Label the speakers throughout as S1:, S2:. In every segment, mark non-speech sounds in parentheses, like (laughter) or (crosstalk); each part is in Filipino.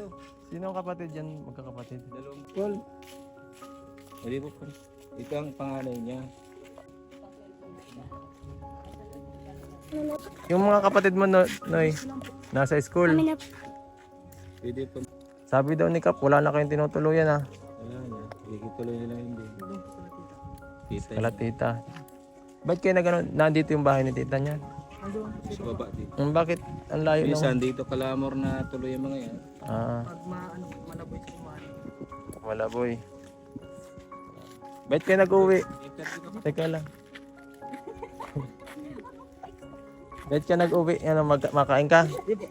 S1: dito.
S2: Sino ang kapatid yan? Magkakapatid.
S1: Dalawang Paul. Hindi po Paul. Ito ang pangalan niya.
S2: Yung mga kapatid mo, no, Noy, nasa school.
S3: Kami na
S1: Pwede po.
S2: Sabi daw ni Kap, wala na kayong tinutuluyan ha.
S1: Wala na. Ikituloy nila hindi. Kita
S2: Kala tita. Ba't kayo na ganun? Nandito yung bahay ni tita niya?
S1: Sa baba dito.
S2: Hmm, bakit ang layo.
S1: Minsan dito kalamor na tuloy ang mga yan.
S2: Ah,
S3: pag maano malaboy sa kumain.
S2: malaboy. Ba't kayo nag-uwi? Teka lang. Ba't ka nag-uwi? Ano, mag makain ka?
S3: Di ba?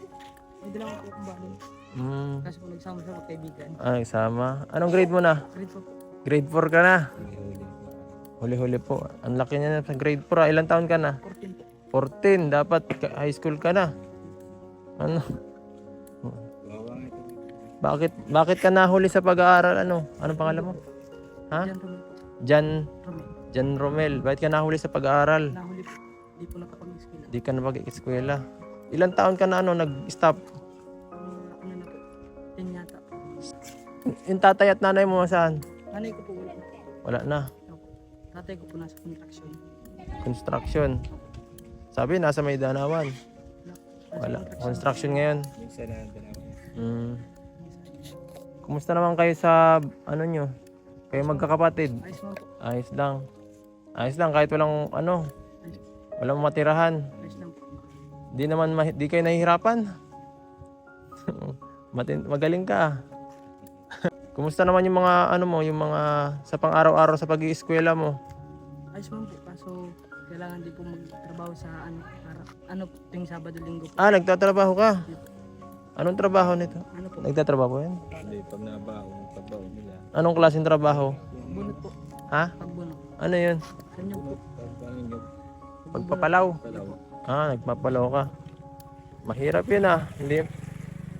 S3: May dalawa po akong bahay.
S2: Hmm.
S3: Kasi kung nagsama sa magkaibigan.
S2: Ah, nagsama. Anong grade mo na?
S3: Grade po po.
S2: Grade 4 ka na.
S1: Huli-huli.
S2: Po. Ang laki niya na sa grade 4. ah. Ilang taon ka na?
S3: 14 po.
S2: 14. Dapat high school ka na. Ano? Bakit bakit ka nahuli sa pag-aaral? Ano? Anong pangalan mo? Ha? Jan
S3: Romel.
S2: Jan Romel. Bakit ka nahuli sa pag-aaral?
S3: Nahuli po. Di po nakapag-eskwela.
S2: Di ka na mag-eskwela. Ilang taon ka na ano nag-stop?
S3: Ano na? 10 yata.
S2: Yung tatay at nanay mo saan?
S3: Nanay ko po wala.
S2: Wala na.
S3: Tatay ko po nasa construction.
S2: Construction. Sabi nasa may danawan. Wala. Construction ngayon.
S1: Minsan na dalawa.
S2: Mm. Kumusta naman kayo sa ano nyo? Kayo magkakapatid?
S3: Ayos mo po.
S2: Ayos lang. Ayos lang kahit walang ano, walang matirahan.
S3: Ayos lang po.
S2: Di naman ma- di kayo nahihirapan. (laughs) Matin magaling ka. (laughs) Kumusta naman yung mga ano mo, yung mga sa pang-araw-araw sa pag-iiskwela mo?
S3: Ayos mo po. Kaso kailangan din po magtrabaho sa ano para ano tuwing Sabado Linggo po.
S2: Ah, nagtatrabaho ka. Anong trabaho nito?
S3: Ano po?
S2: Nagtatrabaho yan?
S1: Hindi, pag nabaho, pagbaho nila.
S2: Anong klaseng trabaho?
S3: Bunot po.
S2: Ha?
S3: Pagbunot.
S2: Ano yun?
S3: Kanyo po.
S2: Pagpapalaw?
S1: Palaw.
S2: Ah, nagpapalaw ka. Mahirap yun ah. Hindi,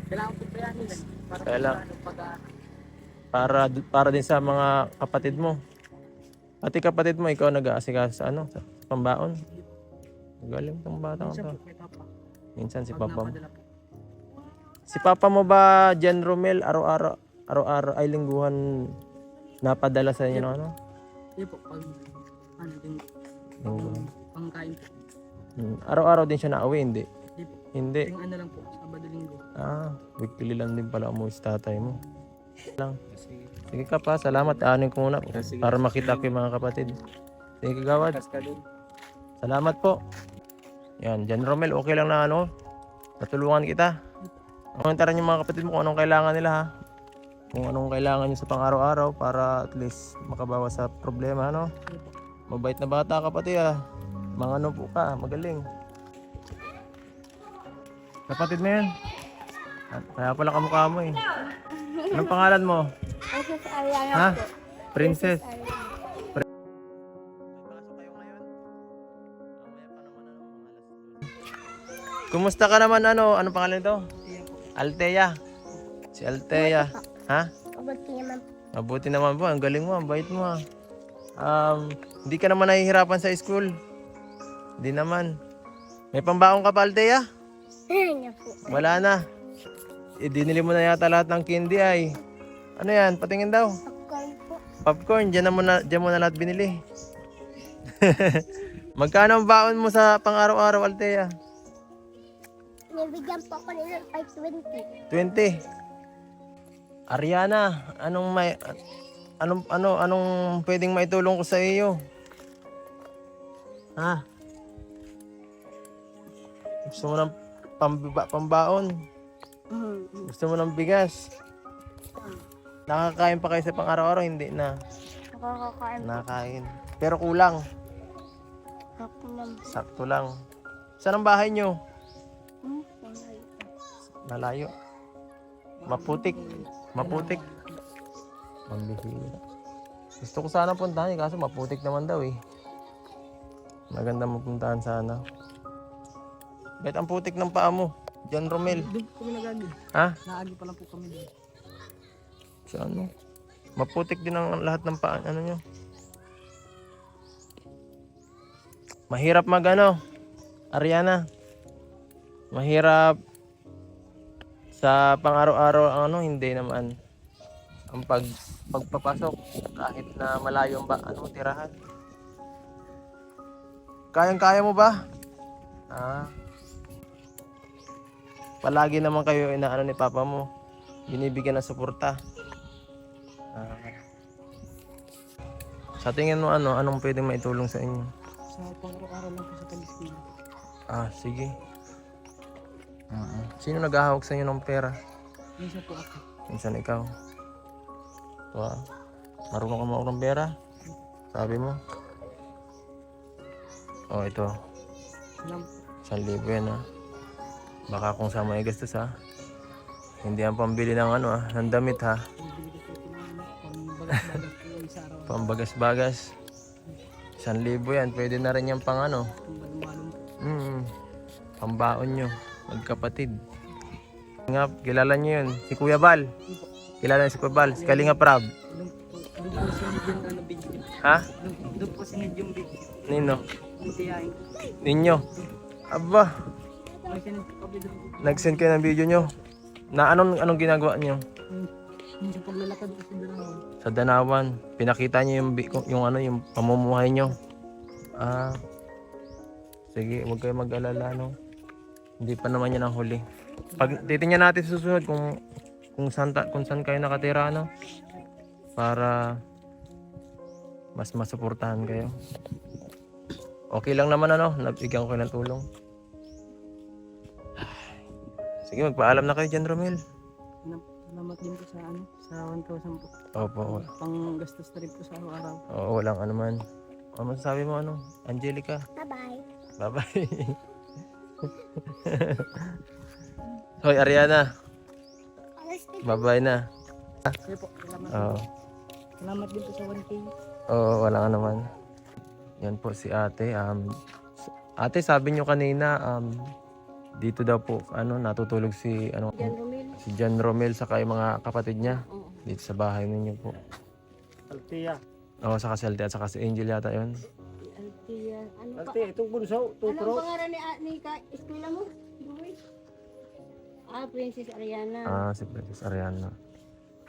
S3: Kailangan po kaya nila. Para
S2: Kailangan.
S3: pag ah,
S2: para para din sa mga kapatid mo. Pati kapatid mo, ikaw nag-aasikaso sa ano, sa pambaon. Galing tong batang
S3: minsan
S2: to.
S3: po kay Papa.
S2: Minsan si papa. Si papa mo ba, Jan Romel, araw-araw, araw-araw ay lingguhan napadala sa inyo ng ano?
S3: Hindi po. Pag ano din
S2: Lingguhan.
S3: pangkain po.
S2: Hmm. Araw-araw din siya nauwi, hindi?
S3: Hindi po.
S2: Hindi.
S3: Tuwing ano lang po. Sabado Linggo.
S2: Ah, weekly lang din pala umuwi si tatay mo. Lang. Sige ka pa, salamat. Aanin ko muna para makita ko yung mga kapatid. Sige kagawad. Salamat po. Yan, Jan Romel, okay lang na ano. Natulungan kita. Komentaran yung mga kapatid mo kung anong kailangan nila ha. Kung anong kailangan nyo sa pang-araw-araw para at least makabawas sa problema, ano. Mabait na bata ka pati ah. Mga ano po ka, magaling. Kapatid mo yan. Ah, Kaya pala kamukha mo eh. Anong pangalan mo?
S4: Princess Ariana
S2: Ha?
S4: po.
S2: Princess. Kumusta ka naman ano? Anong pangalan nito? Altea. Si Altea. Ha?
S4: Mabuti naman.
S2: Mabuti naman po. Ang galing mo. Ang bait mo. ah. Um, hindi ka naman nahihirapan sa school. Hindi naman. May pambaong ka pa, Altea? Wala na. Eh, dinili mo na yata lahat ng candy ay. Ano yan? Patingin daw.
S4: Popcorn po.
S2: Popcorn. Diyan, na mo na, diyan mo na lahat binili. (laughs) Magkano ang baon mo sa pang-araw-araw, Altea?
S4: Nabigyan po ako nila ng 520.
S2: 20. Ariana, anong may anong ano anong pwedeng maitulong ko sa iyo? Ha? Gusto mo ng pambiba, pambaon?
S4: Mm.
S2: Gusto mo ng bigas? Nakakain pa kayo sa pang-araw-araw? Hindi na.
S4: Nakakakain
S2: Nakakain. Pero kulang.
S4: ako ng
S2: Sakto lang. Saan ang bahay nyo?
S4: Malayo.
S2: Maputik. Maputik. Mambihira. Gusto ko sana puntahan eh, kaso maputik naman daw eh. Maganda mapuntahan sana. Bet ang putik ng paa mo. John Romel.
S3: Doon kami nagagi.
S2: Ha?
S3: Naagi pa lang po kami doon.
S2: Sa ano? Maputik din ang lahat ng paa. Ano nyo? Mahirap mag ano? Ariana. Mahirap Sa pang-araw-araw ang ano, hindi naman. Ang pag pagpapasok kahit na malayo ang ba ano tirahan. Kayang-kaya mo ba? Ah. Palagi naman kayo inaano ni papa mo. Binibigyan ng suporta. Ah. Sa tingin mo ano, anong pwedeng maitulong sa inyo?
S3: Sa pang-araw-araw lang po sa Palestina.
S2: Ah, sige. Sino naghahawak sa inyo ng pera?
S3: Minsan po ako.
S2: Minsan ikaw. Wow. Marunong ka mawag ng pera? Sabi mo? Oh, ito.
S3: Salam.
S2: Isang libo yan ha. Baka kung saan mo igastos ha. Hindi yan pambili ng ano ha, ng damit ha.
S3: Ano, pambagas-bagas.
S2: Isang libo yan, pwede na rin yan pang ano. Mm, pambaon nyo, magkapatid. Nga, kilala nyo yun, si Kuya Bal. Kilala niyo si Kuya Bal, si Kalinga Prab. Ha?
S3: Doon, po sinid yung video.
S2: Nino? Ninyo? Aba, nag-send kayo ng video nyo. Na anong, anong ginagawa nyo?
S3: Minsan paglalakad sa dalawa.
S2: Sa Danawan, pinakita nyo yung, yung ano, yung pamumuhay nyo. Ah, sige, huwag kayo mag-alala, no? Hindi pa naman yan ang huli. Pag titingnan natin sa susunod kung kung saan, ta- kung saan kayo nakatira, no? Para mas masuportahan kayo. Okay lang naman ano, nabigyan ko ng tulong. (sighs) Sige, magpaalam na kayo dyan, Romel.
S3: Salam- Salamat din po sa ano, sa 1,000 po.
S2: Opo,
S3: Pang gastos na rin po sa araw-araw.
S2: Oo, walang ano man. Ano masasabi mo ano? Angelica,
S4: Bye-bye.
S2: bye-bye. (laughs) (laughs) Hoy, Ariana, bye-bye na.
S3: Sige po, salamat.
S2: Oo,
S3: Salamat din po sa 1K.
S2: oo, walang ano man. Yan po si ate. Um, ate, sabi nyo kanina, um, dito daw po, ano, natutulog si, ano,
S4: Jan Romel.
S2: si John Romel sa yung mga kapatid niya.
S4: Oo.
S2: Dito sa bahay ninyo po.
S5: Altia.
S2: Oo, saka si Alte at saka si Angel yata yun.
S4: Ano pa?
S5: Altia, itong bunso, itong
S4: Anong
S5: pro.
S4: pangalan ni, ah, ni ka, eskwela mo? Boy? Ah, Princess Ariana.
S2: Ah, si Princess Ariana.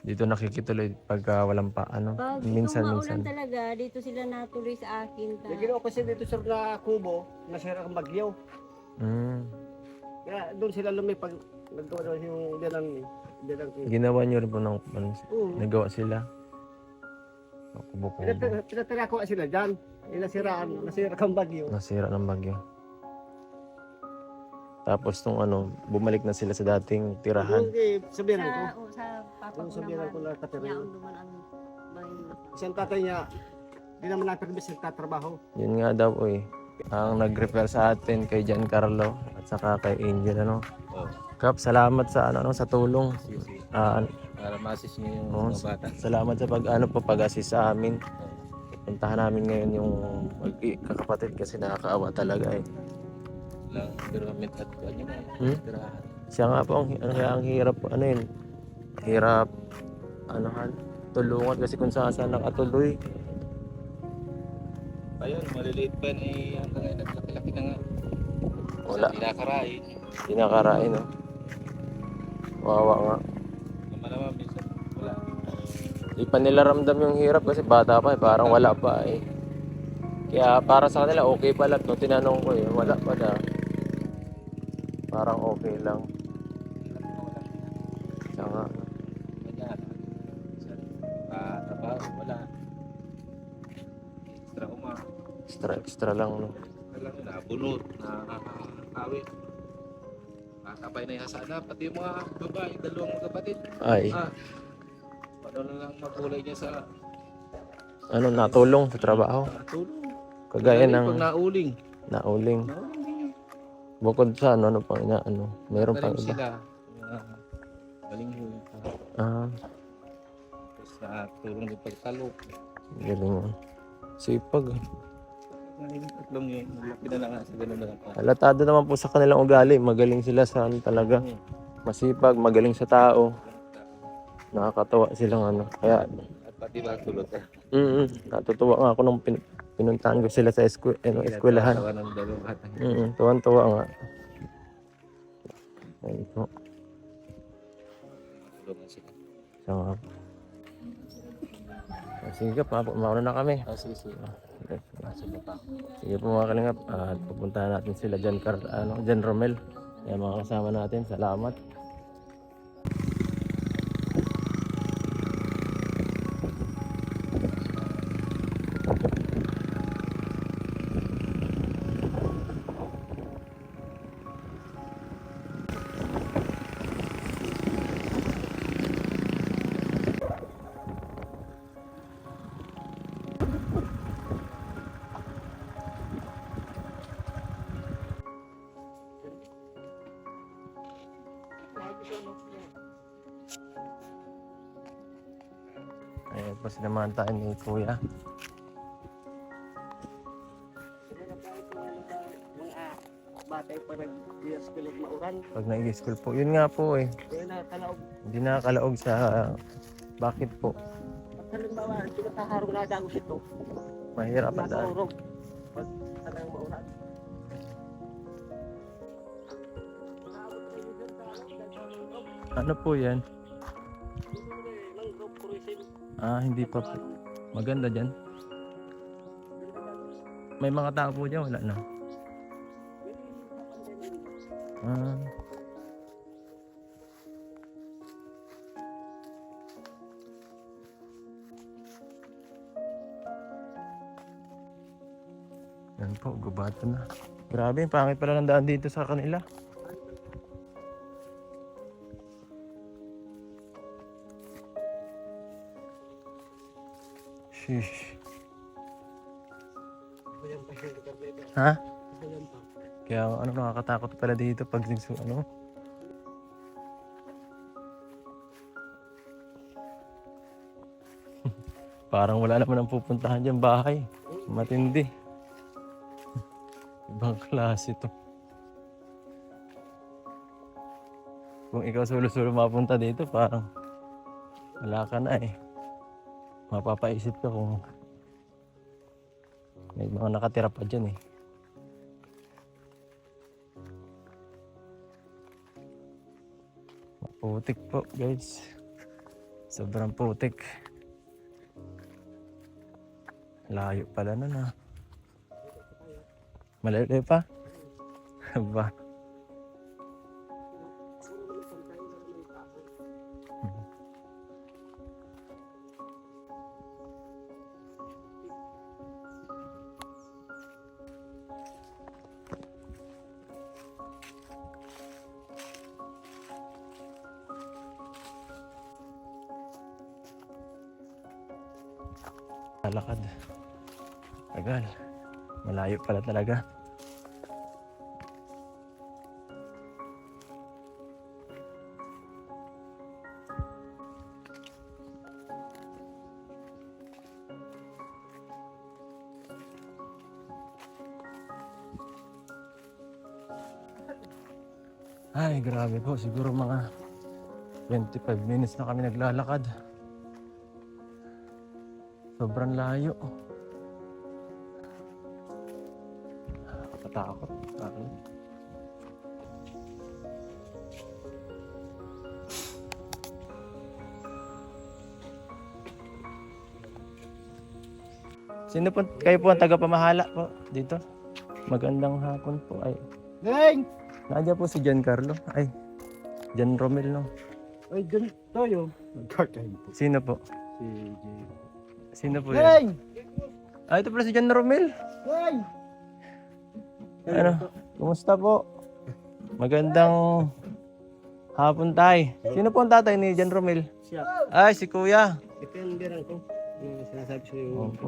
S2: Dito nakikituloy pagka walang pa, ano,
S4: Pag
S2: minsan,
S4: itong
S2: minsan.
S4: maulan talaga, dito sila natuloy sa akin. Ta.
S5: Yung ginawa kasi dito sa na kubo, nasira ang bagyo.
S2: Mm.
S5: Kaya doon sila lumipag, naggawa doon yung bilang ni. Bilang ni.
S2: Ginawa nyo rin po ng, ano,
S5: Oo.
S2: nagawa sila. Kubo-kubo.
S5: Pinatira ko sila dyan. Yung nasiraan, nasira kang bagyo.
S2: Nasira ng bagyo. Tapos nung ano, bumalik na sila sa dating tirahan.
S5: Yung eh, sabihan ko,
S4: Sa, oh, sa papa
S5: yung
S4: ko
S5: sabihan ko
S4: naman.
S5: na katira
S4: Yaon
S5: yun.
S4: naman ang bahay.
S5: Isang tatay niya, di naman na-permis nagtatrabaho.
S2: Yun nga daw eh. Ang nag-refer sa atin kay Giancarlo at saka kay Angel ano.
S1: Oh,
S2: Kap, salamat sa ano, ano sa tulong.
S1: sige, sige.
S2: Ah,
S1: Para ma-assist nyo yung
S2: Oo,
S1: mga bata.
S2: salamat sa pag ano po pag-assist sa amin. Puntahan namin ngayon yung magkakapatid kasi nakakaawa talaga eh.
S1: Lang, pero met at ano yun,
S2: Hmm? Siya nga po, ang, ang, ang hirap, ano yun, hirap, ano han, tulungan kasi kung saan saan nakatuloy.
S1: Ayun, maliliit pa ni hanggang ngayon naglaki-laki na nga.
S2: Wala.
S1: Sa pinakarain.
S2: Pinakarain, no? Wawa nga.
S1: Naman.
S2: Di pa nila ramdam yung hirap kasi bata pa eh, parang wala pa eh. Kaya para sa kanila okay pala no tinanong ko eh, wala pa na. Parang okay lang. Siya nga.
S1: Wala. Extra uma.
S2: Extra extra lang no.
S1: Alam na, bunot, na kawit. Kakapay na yung hasana, pati yung mga babae, dalawang magkapatid.
S2: Ay,
S1: Ah, paano na lang makulay niya sa
S2: ano natulong sa trabaho.
S1: tulong.
S2: Kagaya
S1: Pag
S2: ng
S1: nauling.
S2: nauling.
S1: Nauling.
S2: Bukod sa ano, ano pang ina, ano, meron pang iba.
S1: sila. Mga galing ho.
S2: Ah,
S1: Tapos na tulong din pagtalok.
S2: galing yun. Sipag. ah.
S1: Yung tatlong yun, malaki na lang sa ganun na lang.
S2: Halatado naman po sa kanilang ugali. Magaling sila sa ano talaga. Masipag, magaling sa tao. Nakakatawa silang ano. Kaya,
S1: At pati ba tulot eh.
S2: mm natutuwa nga ako nung pin- pinuntahan ko sila sa esku ano, eskwelahan.
S1: Tawa ng dalawang bata.
S2: Mm tuwan-tuwa nga. Ayun po.
S1: tulungan sila.
S2: So, Ah, sige pa, mauna na kami.
S1: Ah, sige, sige. Sige pa.
S2: Sige po mga kalingap, at pupuntahan natin sila Jan, Car, ano, Jan Romel. Yan mga kasama natin, salamat. Kuya. Pag nag-school po, yun nga po eh. Hindi nakakalaog sa bakit po.
S5: Halimbawa, hindi ka taharong na dagos ito.
S2: Mahirap ang daan.
S5: Pag talagang mauran.
S2: Ano po yan? Ah, hindi pa po. Maganda dyan. May mga tao po dyan, wala na. Ah. Yan po, gubato na. Grabe, pangit pala ng daan dito sa kanila. Sheesh. Ha? Kaya ano nakakatakot pala dito pag nagsu ano. (laughs) Parang wala naman ang pupuntahan dyan bahay. Matindi. (laughs) Ibang klase to. Kung ikaw sulo-sulo mapunta dito, parang wala ka na eh. Mapapaisip ka kung may mga nakatira pa dyan eh. Putik po guys. Sobrang putik. Layo pala na na. Malayo pa? (laughs) ba? Lalakad. Tagal. Malayo pala talaga. Ay, grabe po. Siguro mga 25 minutes na kami naglalakad. Sobrang layo. Nakatakot. Takot. Sino po, kayo po ang tagapamahala po dito? Magandang hapon po. Ay,
S5: Deng!
S2: nandiyan po si Giancarlo. Ay, Gian Romel no.
S5: Ay, dyan tayo. Nagkakain po.
S2: Sino po?
S5: Si Jay.
S2: Sino po yan?
S5: Deng!
S2: Ah, ito pala si Gian Romel.
S5: Deng!
S2: Ano? Kumusta po? Magandang hapon tay. Sino po ang tatay ni Jan Romel?
S5: Siya.
S2: Ay, si Kuya.
S5: Depende lang ko. Yung sinasabi sa iyo.
S2: Opo.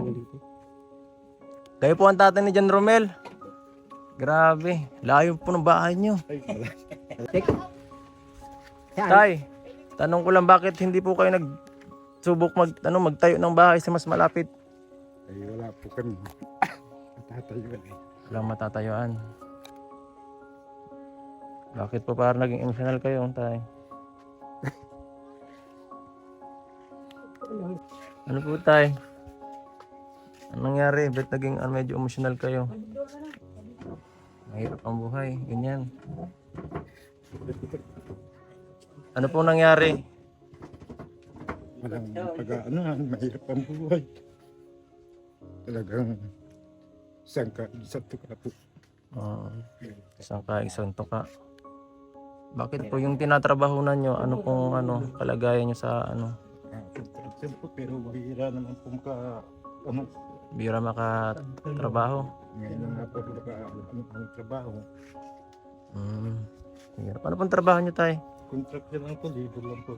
S2: Kayo po ang tatay ni Jan Romel. Grabe, layo po ng bahay niyo.
S5: Ay, wala.
S2: Tay, tanong ko lang bakit hindi po kayo nagsubok mag, ano, magtayo ng bahay sa mas malapit?
S6: Ay, wala po kami. Matatayuan eh.
S2: Walang matatayuan. Bakit po parang naging emotional kayo, tay? Ano po, tay? Anong nangyari? Ba't naging ah, medyo emotional kayo? Mahirap ang buhay. Ganyan. Ano po nangyari?
S6: Walang pag ano, mahirap ang buhay. Talagang isang ka, isang tuka po.
S2: Ah, isang ka, isang tuka. Bakit po yung tinatrabahunan nyo, ano pong ano, kalagayan nyo sa ano,
S6: Ah, Construction po, pero bihira naman po maka, ano,
S2: bira makatrabaho?
S6: ngayon na nga po maka, ano, ang trabaho.
S2: Hmm. Ano pong trabaho nyo tay?
S6: Contract lang po, libo lang po.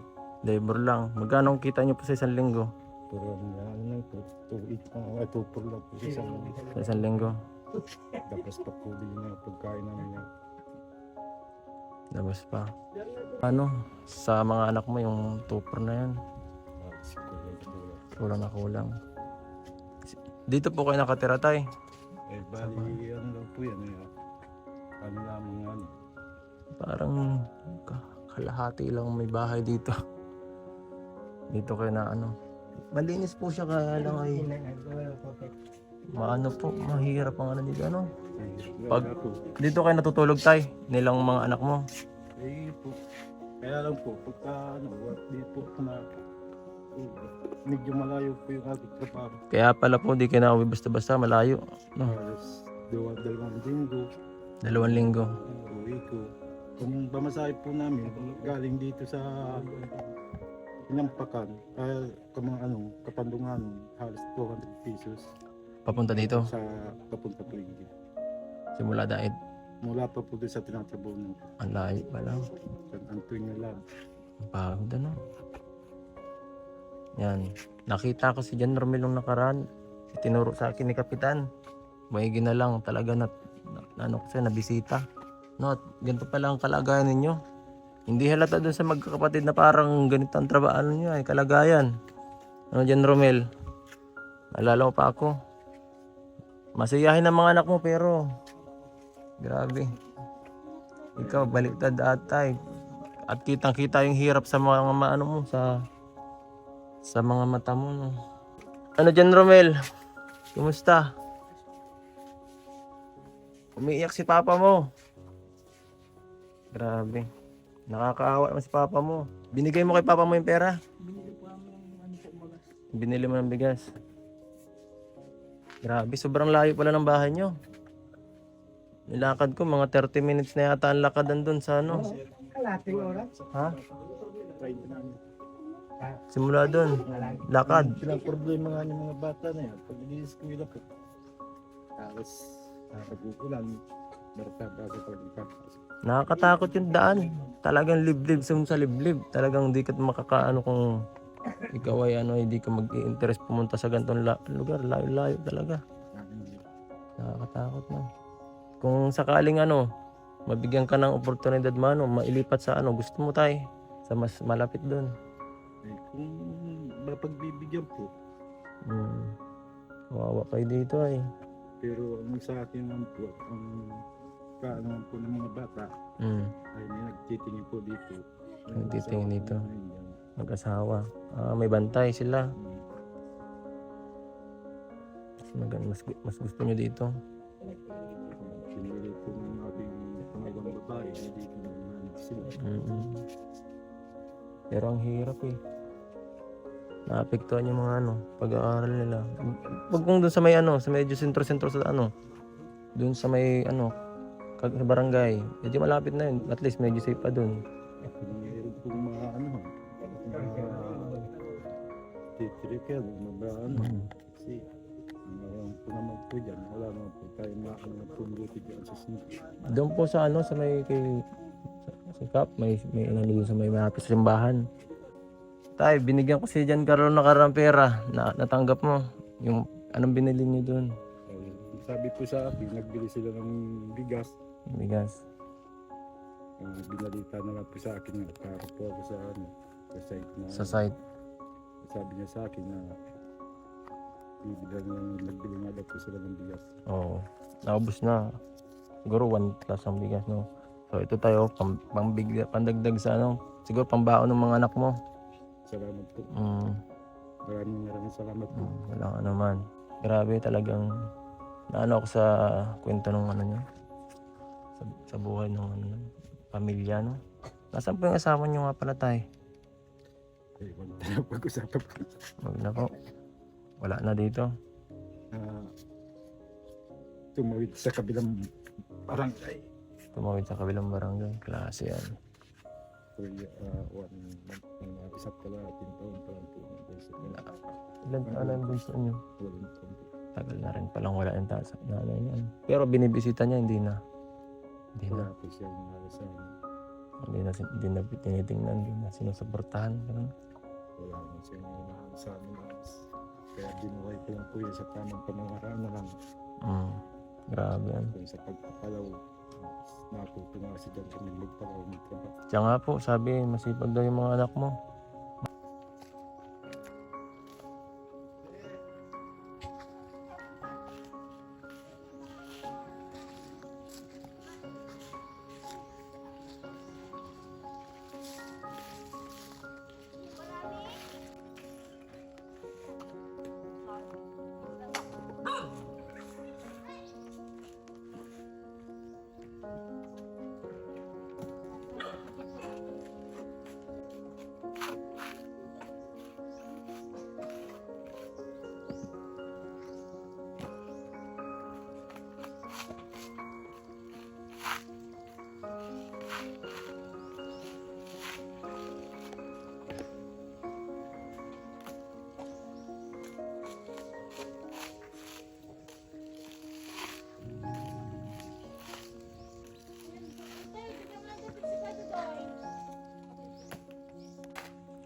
S2: Labor lang. Magkano ang kita nyo po sa isang linggo?
S6: Pero ano lang po, 2.8 lang, ay 2.4 lang po sa isang
S2: Sa isang linggo?
S6: Tapos pa po din yung pagkain namin yan.
S2: Labas pa. Ano? Sa mga anak mo yung tupper na yan.
S6: Ah.
S2: Kulang na kulang. Dito po kayo nakatira tay.
S6: Eh, bali, ano lang po yan, eh, ano lamang ano.
S2: Parang ka- kalahati lang may bahay dito. Dito kayo na ano. Malinis po siya kaya lang ay maano po, mahirap ang ano dito ano. Pag-. Dito kayo natutulog tay, nilang mga anak mo.
S6: Eh, po. Kaya lang po, pagka ano, work di po ako na medyo malayo po yung aking trabaho.
S2: Kaya pala po di kayo nauwi basta-basta malayo. No,
S6: Halos dalawa, dalawang linggo,
S2: dalawang linggo.
S6: uwi ko. Kung pamasahe po namin, galing dito sa Inampakan, kaya kamang ano, kapandungan, halos 200 pesos
S2: Papunta dito,
S6: sa papunta po hindi.
S2: simula dahil
S6: Mula pa po doon sa tinatrabaho ng
S2: ang layo pa lang.
S6: San Antonio lang.
S2: Ang Pagod ano. Yan. Nakita ko si John Romel nung nakaraan. Tinuro sa akin ni Kapitan. May na lang talaga na, na, na ano ko siya, nabisita. No, at ganito pala ang kalagayan ninyo. Hindi halata dun sa magkakapatid na parang ganito ang trabaho ano ay kalagayan. Ano John Romel? Alala mo pa ako. Masiyahin ang mga anak mo pero grabe. Ikaw baliktad atay at kitang kita yung hirap sa mga ma- ano mo sa sa mga mata mo no. Ano dyan Romel? Kumusta? Umiiyak si papa mo. Grabe. Nakakaawa naman si papa mo. Binigay mo kay papa mo yung pera?
S3: Binili po namin ng ano.
S2: Binili mo ng bigas. Grabe, sobrang layo pala ng bahay nyo. Nilakad ko, mga 30 minutes na yata ang lakadan dun sa ano.
S5: Kalating oras.
S2: Ha? Simula dun. Lakad.
S6: Silang problema nga ng mga bata na yan. Pag i-eskwela po. Tapos, nakag-uulan. Barkada sa pag-ipapasok.
S2: Nakakatakot yung daan. Talagang liblib sa sa liblib. Talagang di ka makakaano kung ikaw ay ano, hindi ka mag-interest pumunta sa ganitong la- lugar. Layo-layo talaga. Nakakatakot na. Kung sakaling ano, mabigyan ka ng oportunidad mo, ano, mailipat sa ano, gusto mo tayo. Sa mas malapit doon.
S6: Kung mapagbibigyan po,
S2: Hmm. Kawawa kayo dito ay.
S6: pero ang sa akin naman po, ang kaano po ng mga bata,
S2: Hmm.
S6: ay may nagtitingin po dito.
S2: Nagtitingin dito. Mag-asawa. Ah, may bantay sila. Mas, magan- mas, gu- mas gusto nyo dito.
S6: Pinili po ng pangawang babae, na dito naman sila.
S2: Mm-mm. Pero ang hirap eh. Naapektuhan yung mga ano, pag-aaral nila. Huwag kung doon sa may ano, sa medyo sentro-sentro sa ano. Doon sa may ano, kag sa barangay. Medyo malapit na yun. At least medyo safe pa doon.
S6: Kung mga ano, titrikel, mga ano, kasi meron po naman po dyan, wala naman po tayo makakano na pumuti dyan sa sunod.
S2: Doon po sa ano, sa may kay sa, sa Kap, may may ano sa may malapit simbahan. Tay, binigyan ko si Jan Carlo ng karang pera na natanggap mo. Yung anong binili niyo doon?
S6: Sabi po sa akin, nagbili sila ng bigas,
S2: Bigas.
S6: uh, binalita na lang po sa akin na para po ako sa ano, sa site na
S2: Sa site.
S6: sabi niya sa akin na bibigyan na nagbili nga daw po sila ng bigas.
S2: Oo. Naubos na. Siguro one plus ang bigas, no? So ito tayo, pang, pambigla, pandagdag sa ano, siguro pambaon ng mga anak mo.
S6: Salamat po.
S2: Mm,
S6: Maraming maraming salamat po.
S2: mm, wala ka naman. Grabe talagang, naano ako sa kwento ng ano nyo. Sa, sa buhay ng ano, pamilya, no? Nasaan po yung asawa nyo nga pala tayo?
S6: Eh, wala na pag-usapan po.
S2: Wag na po. Wala na dito.
S6: Ah, tumawid sa kabilang barangay.
S2: Tumawid sa kabilang barangay. Klase yan.
S6: For uh, one month na uh, isa't kalahating taon pa lang po. ang bunso ko.
S2: Ilan taon na yung bunso niyo?
S6: Walang taon po.
S2: Tagal na rin palang wala yung tasa. Nanay niyan. Pero binibisita niya, hindi na. Hindi na.
S6: Po siya mga sa
S2: Hindi na, hindi na tinitingnan. Hindi na sinusuportahan. Ganun.
S6: wala na siya mga sa amin. Kaya binuhay ko lang po yun sa tamang pamamaraan na lang.
S2: Mm. Grabe yan.
S6: Kung sa pagpapalaw, natuto nga si John kung magpalaw magtrabaho.
S2: Siya nga po, sabi, masipag daw yung mga anak mo.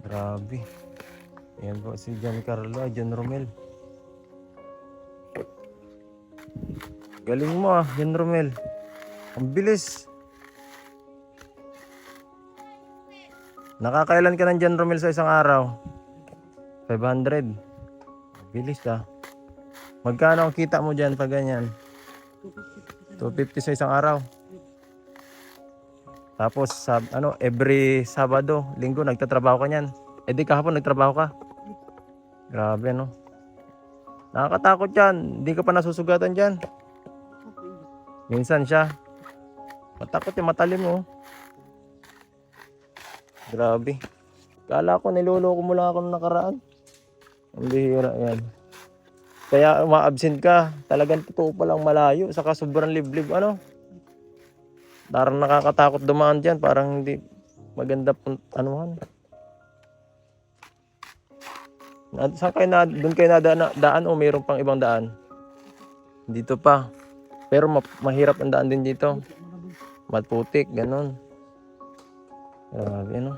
S2: Grabe. Yan po si Giancarlo, John Romel. Galing mo ah, John Romel. Ang bilis. Nakakailan ka ng John Romel sa isang araw? 500. Bilis ah. Magkano ang kita mo dyan pag ganyan? 250 sa isang araw. Tapos sab ano every Sabado, Linggo nagtatrabaho ka niyan. Eh di kahapon nagtrabaho ka. Grabe no. Nakakatakot 'yan. Hindi ka pa nasusugatan diyan. Minsan siya. Matakot yung matalim mo. Grabe. Kala ko niloloko mo lang ako nung nakaraan. Ang bihira yan. Kaya uma-absent ka. Talagang totoo palang malayo. Saka sobrang liblib ano. Parang nakakatakot dumaan dyan. Parang hindi maganda pun anuhan. Saan kayo na, doon kayo na daan, daan o mayroon pang ibang daan? Dito pa. Pero ma- mahirap ang daan din dito. Matputik, ganun. Grabe, no?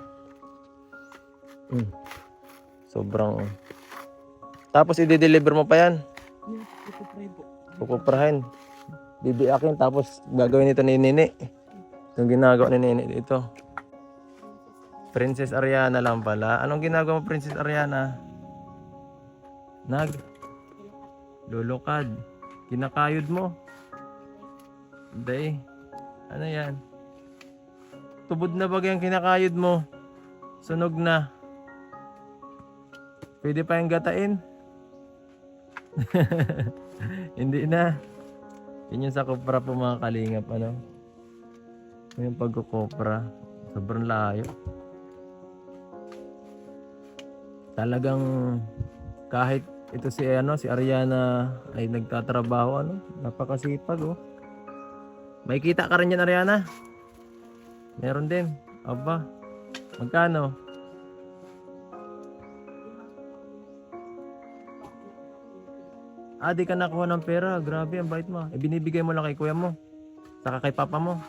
S2: Mm. Sobrang... Tapos i-deliver mo pa yan. Pupuprahin. Bibiakin tapos gagawin ito ni Nini. Yung ginagawa ni Nini dito. Princess Ariana lang pala. Anong ginagawa mo Princess Ariana? Nag? Lulukad. Kinakayod mo. Hindi. Ano yan? Tubod na bagay ang kinakayod mo. Sunog na. Pwede pa yung gatain. (laughs) Hindi na. Yun yung sa kopra po mga kalingap, ano? Yung pagkukopra. Sobrang layo. Talagang kahit ito si ano si Ariana ay nagtatrabaho ano napakasipag oh may kita ka rin yan Ariana meron din aba magkano Ah, di ka nakuha ng pera. Grabe, ang bait mo. Eh, binibigay mo lang kay kuya mo. Saka kay papa mo.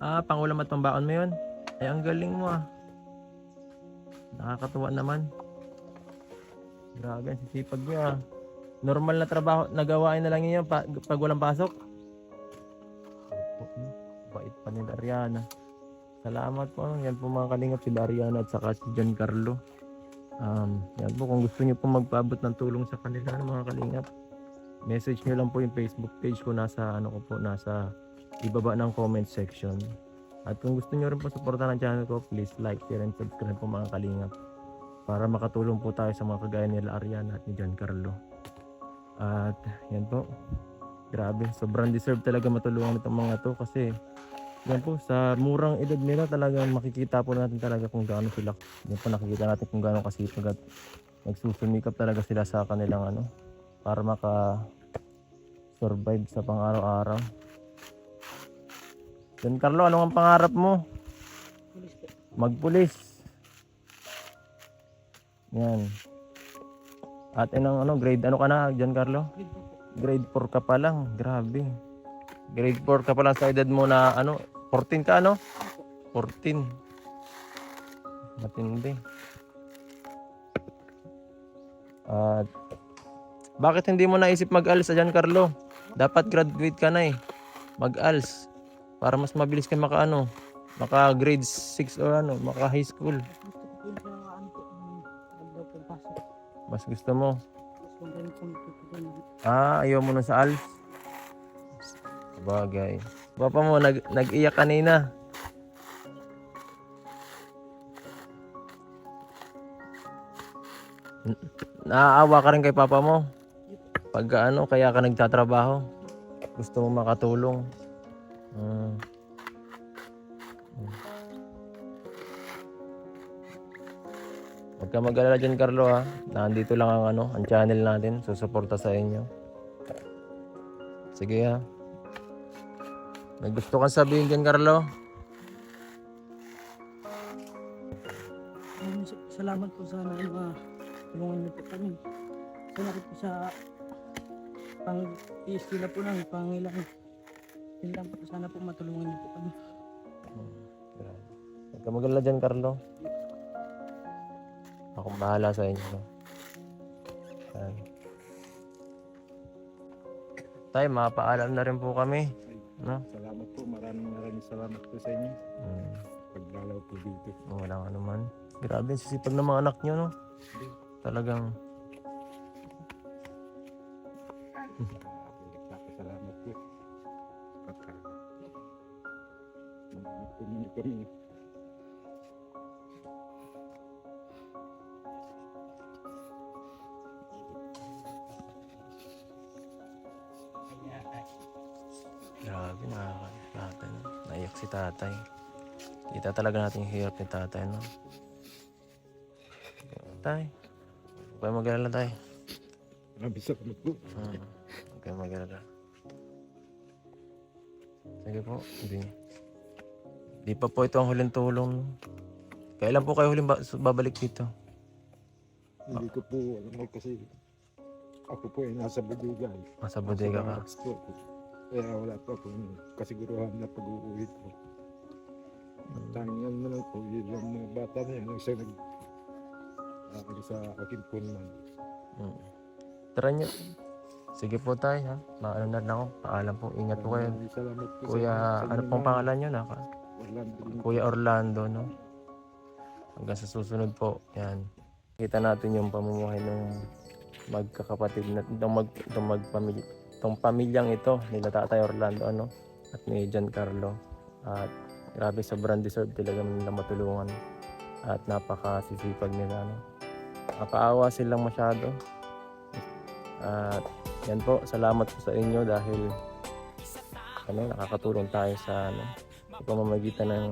S2: Ah, pangulam at pambaon mo yun. Ay, ang galing mo ah. Nakakatuwa naman. Grabe, sisipag niyo ah. Normal na trabaho, nagawain na lang yun pa, pag walang pasok. Bait pa ni Dariana. Salamat po. Yan po mga kalingap si Dariana at saka si John Carlo. Um, yan po, kung gusto niyo po magpaabot ng tulong sa kanila ng mga kalingap, message niyo lang po yung Facebook page ko nasa ano ko po, nasa ibaba ng comment section. At kung gusto niyo rin po suportahan ang channel ko, please like, share, and subscribe po mga kalingap para makatulong po tayo sa mga kagaya nila Ariana at ni John Carlo. At yan po, grabe, sobrang deserve talaga matulungan itong mga to kasi Yan po, sa murang edad nila talagang makikita po natin talaga kung gaano sila. Yan po nakikita natin kung gaano kasipag at nagsusumikap talaga sila sa kanilang ano para maka survive sa pang-araw-araw. Yan Carlo, ano ang pangarap mo? Magpulis. Yan. At anong ano, grade ano ka na, John Carlo?
S3: Grade po po.
S2: Grade 4 ka pa lang. Grabe. Grade 4 ka pa lang sa edad mo na ano, 14 ka ano? 14. Matindi. At bakit hindi mo naisip mag-ALS John Carlo? Dapat graduate ka na eh. Mag-ALS para mas mabilis ka maka ano, maka grade 6 or ano, maka high school. Mas gusto mo. Ah, ayaw mo na sa ALS. Bagay. Papa mo, nag, nag-iyak kanina. Naaawa ka rin kay papa mo. Pag ano, kaya ka nagtatrabaho. Gusto mo makatulong. Hmm. Huwag ka mag-alala dyan, Carlo ha. Nandito lang ang ano, ang channel natin. Susuporta sa inyo. Sige ha. May gusto kang sabihin dyan, Carlo?
S3: Salamat po sa ano, uh, tulungan niyo po kami. Salamat po sa pang iistila po ng pangailangan. Yun lang po. Sana po matulungan niyo po kami.
S2: Grabe. Huwag ka mag-alala dyan, Carlo. Akong bahala sa inyo. no? Yan. Tay, mapaalam na rin po kami. No?
S6: Salamat po, maraming maraming salamat po sa inyo.
S2: Hmm.
S6: Pagdalaw po dito.
S2: Walang ano man. Grabe, sisipag ng mga anak nyo, no? Talagang,
S6: Kami.
S2: grabe, nakakaya tatay. No? Naiyak si tatay. Kita talaga natin yung hirap ni tatay, no? Tay, huwag kayo mag-alala, tay.
S6: Maraming salamat po.
S2: Hmm. Huwag kayo mag-alala. Sige po, hindi. Di pa po ito ang huling tulong. Kailan po kayo huling ba- babalik dito?
S6: Hindi ko po alam eh, kasi ako po ay nasa Budigay.
S2: Nasa bodega ka.
S6: Nasa po. Kaya wala pa po yung kasiguruhan na pag-uwi po. Tanging ano na lang po, yun yung mga bata na yan, ang isa nag akin sa akin po naman.
S2: Hmm. Tara nyo. Sige po tayo, ha? Maano na lang ako. Paalam po. Ingat po kayo.
S6: Salamat po
S2: Kuya,
S6: sa
S2: ano pong pangalan nyo? Naka?
S6: Orlando.
S2: Kuya Orlando, no? Hanggang sa susunod po, yan. Kita natin yung pamumuhay ng magkakapatid na itong mag itong magpamilya itong pamilyang ito nila Tatay Orlando ano at ni Giancarlo at grabe sobrang deserve talaga nila matulungan at napakasisipag nila ano nakaawa silang masyado at yan po salamat po sa inyo dahil ano nakakatulong tayo sa ano sa pamamagitan ng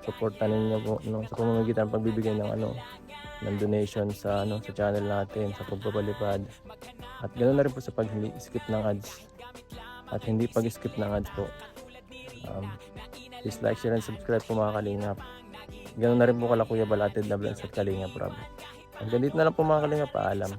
S2: suporta ninyo po no, sa pamamagitan ng pagbibigay ng ano ng donation sa ano sa channel natin sa pagpapalipad. At ganoon na rin po sa pag skip ng ads. At hindi pag skip ng ads po. Um, please like, share, and subscribe po mga kalingap. Ganoon na rin po kala Kuya Balatid na vlogs at kalingap Rob. Hanggang dito na lang po mga kalingap. Paalam